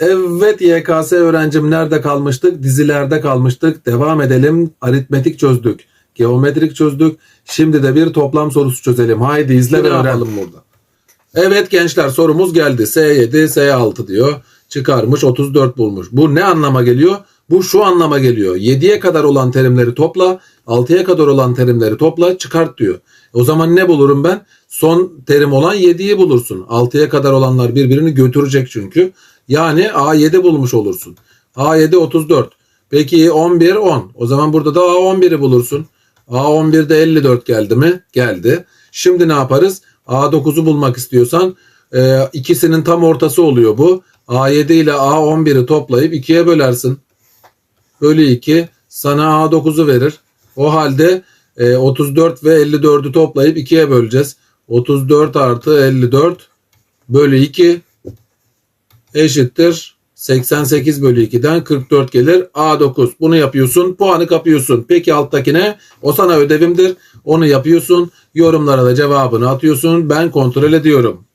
Evet YKS öğrencim nerede kalmıştık? Dizilerde kalmıştık. Devam edelim. Aritmetik çözdük. Geometrik çözdük. Şimdi de bir toplam sorusu çözelim. Haydi izle ve öğrenelim burada. Evet gençler sorumuz geldi. S7, S6 diyor. Çıkarmış 34 bulmuş. Bu ne anlama geliyor? Bu şu anlama geliyor. 7'ye kadar olan terimleri topla, 6'ya kadar olan terimleri topla, çıkart diyor. O zaman ne bulurum ben? Son terim olan 7'yi bulursun. 6'ya kadar olanlar birbirini götürecek çünkü. Yani A7 bulmuş olursun. A7 34. Peki 11 10. O zaman burada da A11'i bulursun. A11'de 54 geldi mi? Geldi. Şimdi ne yaparız? A9'u bulmak istiyorsan e, ikisinin tam ortası oluyor bu. A7 ile A11'i toplayıp 2'ye bölersin. Bölü 2 sana A9'u verir. O halde e, 34 ve 54'ü toplayıp 2'ye böleceğiz. 34 artı 54 bölü 2 eşittir 88 bölü 2'den 44 gelir. A9 bunu yapıyorsun puanı kapıyorsun. Peki alttakine o sana ödevimdir. Onu yapıyorsun. Yorumlara da cevabını atıyorsun. Ben kontrol ediyorum.